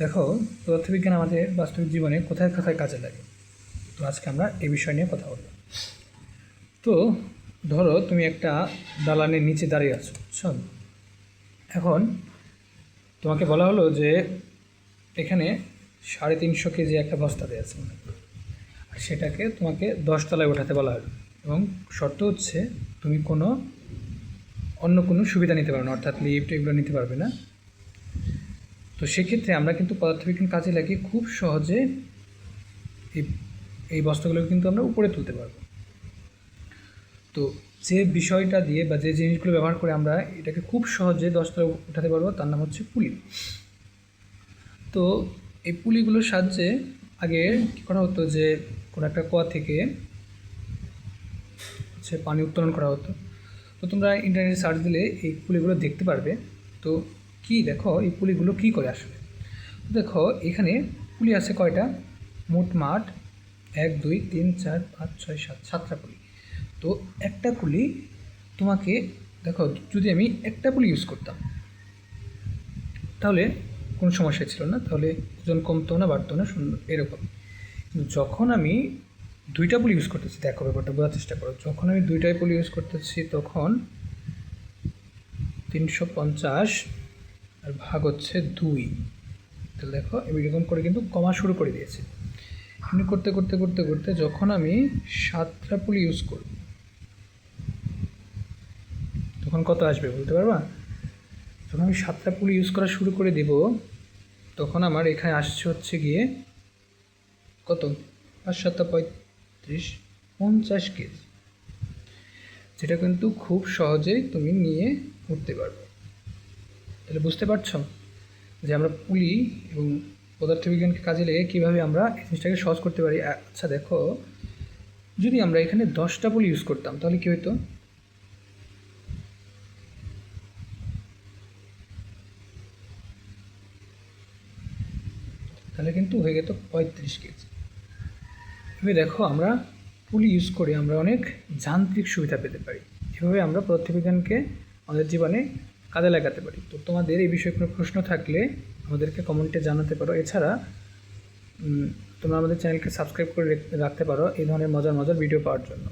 দেখো পদার্থবিজ্ঞান আমাদের বাস্তবিক জীবনে কোথায় কোথায় কাজে লাগে? তো আজকে আমরা এ বিষয় নিয়ে কথা বলব। তো ধরো, তুমি একটা দালানের নিচে দাঁড়িয়ে আছো শোন এখন তোমাকে বলা হলো যে এখানে সাড়ে তিনশো কেজি একটা বস্তা দেওয়া আছে। আর সেটাকে তোমাকে দশতলায় ওঠাতে বলা হলো। এবং শর্ত হচ্ছে, তুমি কোনো, অন্য কোনো সুবিধা নিতে পারবে না। অর্থাৎ লিফট এগুলো নিতে পারবে না। তো সেক্ষেত্রে আমরা কিন্তু পদার্থবিজ্ঞান কাজে লাগিয়ে খুব সহজে এই এই বস্তাগুলো কিন্তু আমরা উপরে তুলতে পারব। তো যে বিষয়টা দিয়ে বা যে জিনিসগুলো ব্যবহার করে আমরা এটাকে খুব সহজে দশতলা উঠাতে পারব, তার নাম হচ্ছে পুলি। তো এই পুলিগুলোর সাহায্যে আগে কী করা হতো যে কোনো একটা কুয়া থেকে হচ্ছে পানি উত্তোলন করা হতো। তো তোমরা ইন্টারনেটে সার্চ দিলে এই পুলিগুলো দেখতে পারবে। তো কি দেখো, এই পুলিগুলো কি করে আসলে? দেখো, এখানে পুলি আছে কয়টা? মোট মাঠ, এক, দুই, তিন, চার, পাঁচ, ছয়, সাত, সাতটা পুলি। তো একটা পুলি তোমাকে, দেখো, যদি আমি একটা পুলি ইউজ করতাম, তাহলে কোনো সমস্যা ছিল না, তাহলে ওজন কমতো না, বাড়তো না সুন্দর এরকম। কিন্তু যখন আমি দুইটা পুলি ইউজ করতেছি, দেখো ব্যাপারটা বোঝার চেষ্টা করো, যখন আমি দুইটাই পুলি ইউজ করতেছি, তখন তিনশো পঞ্চাশ আর ভাগ হচ্ছে দুই। তাহলে দেখো এরকম করে কিন্তু কমা শুরু করে দিয়েছে। এমনি করতে করতে করতে করতে যখন আমি সাতটা পুলি ইউজ করব, তখন কত আসবে বলতে পারবা? যখন আমি সাতটা পুলি ইউজ করা শুরু করে দেব, তখন আমার এখানে আসছে হচ্ছে গিয়ে কত? পাঁচ সাতটা পঁয়ত্রিশ, পঞ্চাশ কেজি। যেটা কিন্তু খুব সহজেই তুমি নিয়ে উঠতে পারবে। তাহলে বুঝতে পারছ যে আমরা পুলি এবং পদার্থবিজ্ঞানকে কাজে লেগে কীভাবে আমরা এই জিনিসটাকে সহজ করতে পারি? আচ্ছা দেখো, যদি আমরা এখানে দশটা পুলি ইউজ করতাম, তাহলে কী হতো তাহলে কিন্তু হয়ে যেত পঁয়ত্রিশ কেজি। এভাবে দেখো, আমরা পুলি ইউজ করে আমরা অনেক যান্ত্রিক সুবিধা পেতে পারি। এভাবে আমরা পদার্থবিজ্ঞানকে আমাদের জীবনে কাজে লাগাতে পারি। তো তোমাদের এই বিষয়ে কোনো প্রশ্ন থাকলে আমাদেরকে কমেন্টে জানাতে পারো। এছাড়া তোমরা আমাদের চ্যানেলকে সাবস্ক্রাইব করে রাখতে পারো এই ধরনের মজার মজার ভিডিও পাওয়ার জন্য।